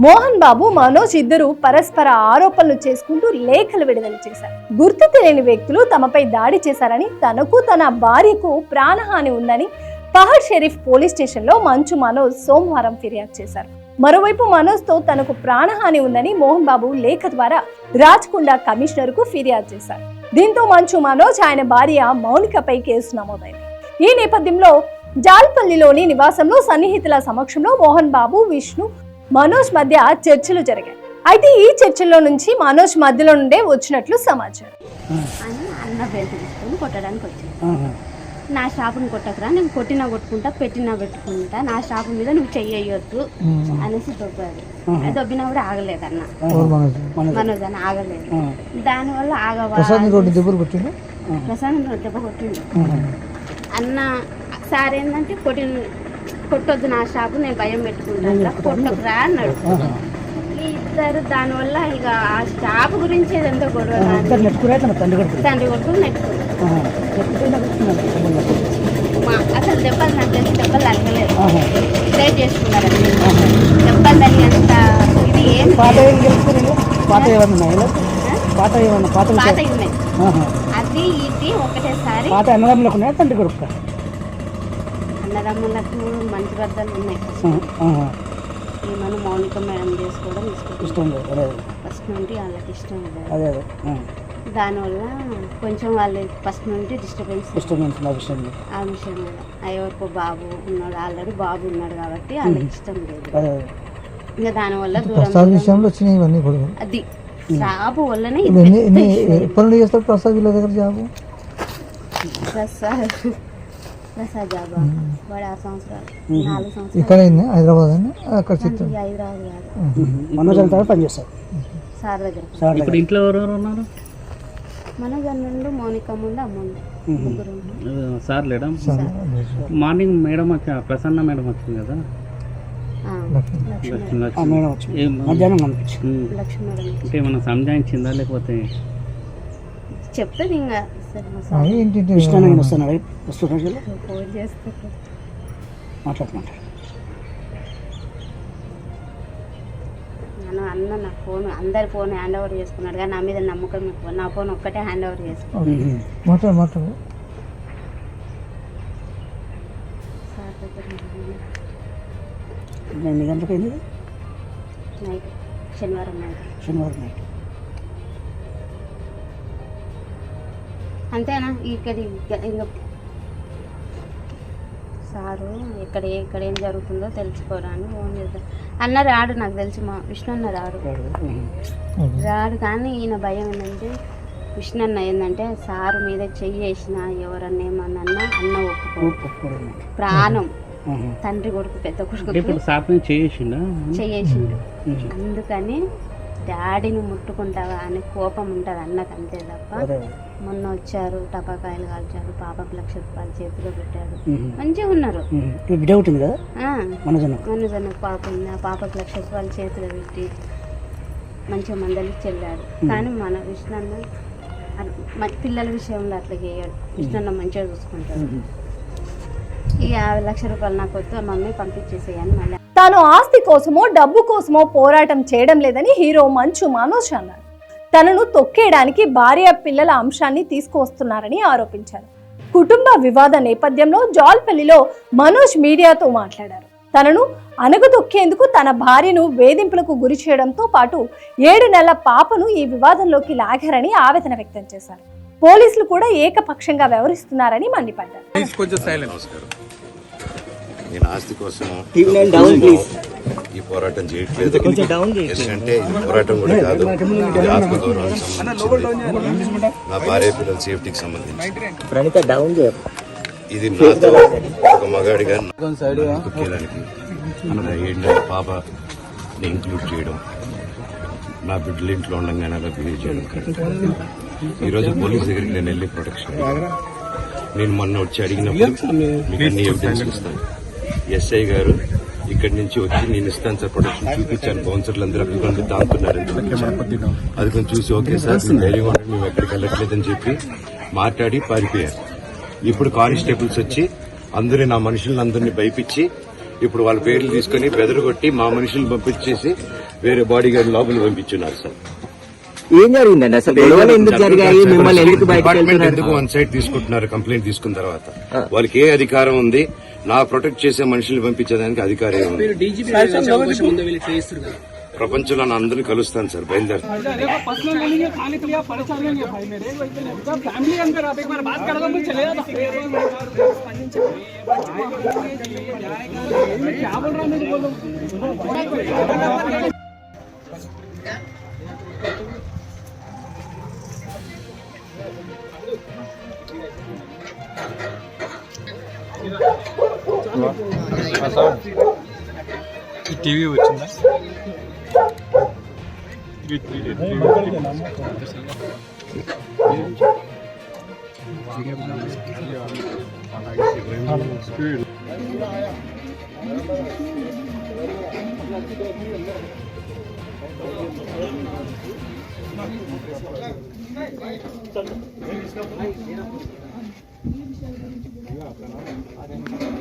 మోహన్ బాబు మనోజ్ ఇద్దరు పరస్పర ఆరోపణలు చేసుకుంటూ లేఖలు విడుదల చేశారు. గుర్తు తెలియని వ్యక్తులు తమపై దాడి చేశారని తనకు తన భార్యకు ప్రాణహాని ఉందని పహర్ షెరీఫ్ పోలీస్ స్టేషన్లో మంచు మనోజ్ సోమవారం ఫిర్యాదు చేశారు. మరోవైపు మనోజ్తో తనకు ప్రాణహాని ఉందని మోహన్ బాబు లేఖ ద్వారా రాజ్కొండ కమిషనర్కు ఫిర్యాదు చేశారు. దీంతో మంచు మనోజ్ ఆయన భార్య మౌనికపై కేసు నమోదైంది. ఈ నేపథ్యంలో జాల్పల్లిలోని నివాసంలో సన్నిహితుల సమక్షంలో మోహన్ బాబు విష్ణు మనోజ్ మధ్య చర్చలు జరిగాయి. అయితే ఈ చర్చల్లో నుంచి మనోజ్ మధ్యలో నుండే వచ్చినట్లు సమాచారం. అని అన్న బెల్ట్ తీసుకొని కొట్టడానికి వచ్చింది నా షాపుని కొట్టకురా నేను కొట్టినా కొట్టుకుంటా పెట్టినా పెట్టుకుంటా నా షాపు మీద నువ్వు చెయ్యొద్దు అనేసి దొబ్బాడు. అది దొబ్బినా కూడా ఆగలేదు అన్న. మనోజ్ అని ఆగలేదు. దానివల్ల ప్రసాద్ ఆగవా రోడ్డు దెబ్బలు కొట్టిండు? ప్రసాదం దెబ్బ కొట్టిండు. అన్న సార్ ఏంటంటే కొట్టి కొట్టొద్దు నా షాపు నేను భయం పెట్టుకుంటా కొట్టకురా అన్నాడు. ఈ ఇద్దరు దానివల్ల ఇక ఆ షాపు గురించి ఏదంతా గొడవ తండ్రి కొడుకులు. నెట్టుకున్నారు. మా అసలు దెబ్బలు నాకు తెలిసి దెబ్బలు తగ్గలేదు. ప్రే చేసుకున్నారు? దెబ్బలు తగినంత ఇది ఏం పాత ఏం ఏమన్నా పాత ఏమన్నా పాత పాత ఉన్నాయి. అది ఇది ఒకటేసారి పాత అన్నదమ్ములకు తండ్రి కొడుకు అన్నదమ్ములకు మంచి బద్దలు ఉన్నాయి. ఈ మనం మౌనిక మేడం చేసుకోవడం ఇష్టం. లేదు ఫస్ట్ నుండి వాళ్ళకి ఇష్టం లేదు. అదే అదే. ఆ. దానివల్ల కొంచెం వాళ్ళు ఫస్ట్ నుండి డిస్టర్బెన్స్ డిస్టర్బెన్స్ ఆ విషయం ఆ ఎవరికో బాబు ఉన్నాడు ఆల్రెడీ బాబు ఉన్నాడు కాబట్టి వాళ్ళకి ఇష్టం లేదు. ఇంకా దానివల్ల దూరం విషయంలో వచ్చినాయి ఇవన్నీ కూడా. అది. జాబు వల్లనే. ఎప్పటి నుండి చేస్తారు ప్రసాద్ వీళ్ళ దగ్గర జాబు? ప్రసాద్. ప్రసాద్ జాబా వాడు ఆరు సంవత్సరాలు నాలుగు సంవత్సరాలు. ఇక్కడ అయింది హైదరాబాద్ అని అక్కడ చిత్తూరు హైదరాబాద్ కాదు మనోజ్ అంతా పనిచేస్తారు. సార్ దగ్గర సార్ ఇప్పుడు ఇంట్లో ఎవరెవరు ఉన్నారు? మనోజ్ నుండి మౌనిక ముందు అమ్ముంది ముగ్గురు ఉన్నారు. ఆ, సార్ లేడా? మార్నింగ్ మేడం వచ్చా ప్రసన్న మేడం వచ్చింది కదా? ఆ, లక్ష్మి. లక్ష్మీ లక్ష్మి ఆ మేడం వచ్చింది. ఏం- మధ్యాహ్నం కనిపించింది. ఉమ్. లక్ష్మీ మేడం. అంటే ఏమన్నా సంజాయించిందా లేకపోతే? చెప్తుంది ఇంకా ఏంటి ఏంటి? వస్తున్నాడు అన్న నా ఫోన్ అందరి ఫోన్ హ్యాండ్ ఓవర్ చేసుకున్నాడు కానీ నా మీద నమ్మకం ఎక్కువ. నా ఫోన్ ఒక్కటే హ్యాండ్ ఓవర్ చేసుకున్నాడు. మాట్లాడు. ఎన్ని గంటలకు అయింది నైట్ శనివారం నైట్. శనివారం నైట్. అంతేనా? ఇక్కడ ఇంకా సారు ఇక్కడ ఎక్కడ ఏం జరుగుతుందో తెలుసుకోవడానికి ఫోన్ చేద్దాం అన్న రాడు నాకు తెలిసి మా విష్ణు అన్న రాడు? రాడు కానీ ఈయన భయం ఏంటంటే విష్ణు అన్న ఏంటంటే సారు మీద చెయ్యి వేసిన ఎవరన్నా ఏమన్నా అన్న ఒప్పుకో ప్రాణం. తండ్రి కొడుకు పెద్ద కొడుకు చేసిండా చెయ్యేసిండు. అందుకని డాడీని ముట్టుకుంటావా అనే కోపం ఉంటుంది అన్నకు అంతే తప్ప మొన్న వచ్చారు టపాకాయలు కాల్చారు పాపకు లక్ష రూపాయలు చేతిలో పెట్టారు మంచిగా ఉన్నారు. బిడ్డ ఉంటుంది కదా? ఆ, మనోజన్న పాప ఉంది. ఆ పాపకు లక్ష రూపాయలు చేతిలో పెట్టి మంచిగా మందలికి చెల్లాడు. కానీ మన విష్ణన్న మ- పిల్లల విషయంలో అట్లా చేయడు. విష్ణన్న మంచిగా చూసుకుంటాడు. ఈ యాభై లక్ష రూపాయలు నాకు వద్దు మమ్మీ పంపించేసేయని మళ్ళీ. తాను ఆస్తి కోసమో డబ్బు కోసమో పోరాటం చేయడం లేదని హీరో మంచు మనోజ్ అన్నారు తనను తొక్కేయడానికి భార్య పిల్లల అంశాన్ని తీసుకువస్తున్నారని ఆరోపించారు. కుటుంబ వివాద నేపథ్యంలో జాల్పల్లిలో మనోజ్ మీడియాతో మాట్లాడారు. తనను అణగదొక్కేందుకు తన భార్యను వేధింపులకు గురి చేయడంతో పాటు ఏడు నెలల పాపను ఈ వివాదంలోకి లాగారని ఆవేదన వ్యక్తం చేశారు. పోలీసులు కూడా ఏకపక్షంగా వ్యవహరిస్తున్నారని మండిపడ్డారు. నేను ఆస్తి కోసం ఈ పోరాటం చేయట్లేదు. ఎందుకంటే ఈ పోరాటం కూడా కాదు. ఇది ఆత్మగౌరవానికి సంబంధించింది. నా భార్య పిల్లల సేఫ్టీకి సంబంధించి ఇది నాతో ఒక మగాడిగా తొక్కేదానికి ఏడు నెలల పాపని ఇంక్లూడ్ చేయడం నా బిడ్డల ఇంట్లో ఉండగానే అలా బిహేవ్ చేయడం కరెక్ట్. ఈరోజు పోలీస్ దగ్గరికి నేను వెళ్ళి ప్రొటెక్షన్ నేను మొన్న వచ్చి అడిగినప్పుడు మీకు అన్ని ఎవిడెన్స్ ఇస్తాను. ఎస్ఐ గారు ఇక్కడి నుంచి వచ్చి నేను ఇస్తాను సార్ ప్రొడక్షన్ చూపించాను. బౌన్సర్లు అందరూ అభివృద్ధి కొంచెం దాంతున్నారు అది కొంచెం చూసి ఓకే సార్ ధైర్యం ఉండండి మేము ఎక్కడికి వెళ్ళట్లేదని చెప్పి మాట్లాడి పారిపోయారు. ఇప్పుడు కానిస్టేబుల్స్ వచ్చి అందరూ నా మనుషులను అందరినీ భయపించి ఇప్పుడు వాళ్ళ పేర్లు తీసుకుని బెదరగొట్టి మా మనుషులు పంపించేసి వేరే బాడీ గార్డ్ లోపలికి పంపించున్నారు సార్. ఏం జరిగిందండి? అసలు గొడవలు ఎందుకు జరిగాయి? మిమ్మల్ని ఎందుకు బయటకు ఎందుకు వన్ సైడ్ తీసుకుంటున్నారు? కంప్లైంట్ తీసుకున్న తర్వాత. వాళ్ళకి ఏ అధికారం ఉంది? నా ప్రొటెక్ట్ చేసే మనుషుల్ని పంపించేదానికి అధికారం ఉంది? ప్రపంచంలో నా అందరినీ కలుస్తాను సార్ బయలుదేరు देखो ఈ టీవీ వచ్చిందా స్పీడ్ चल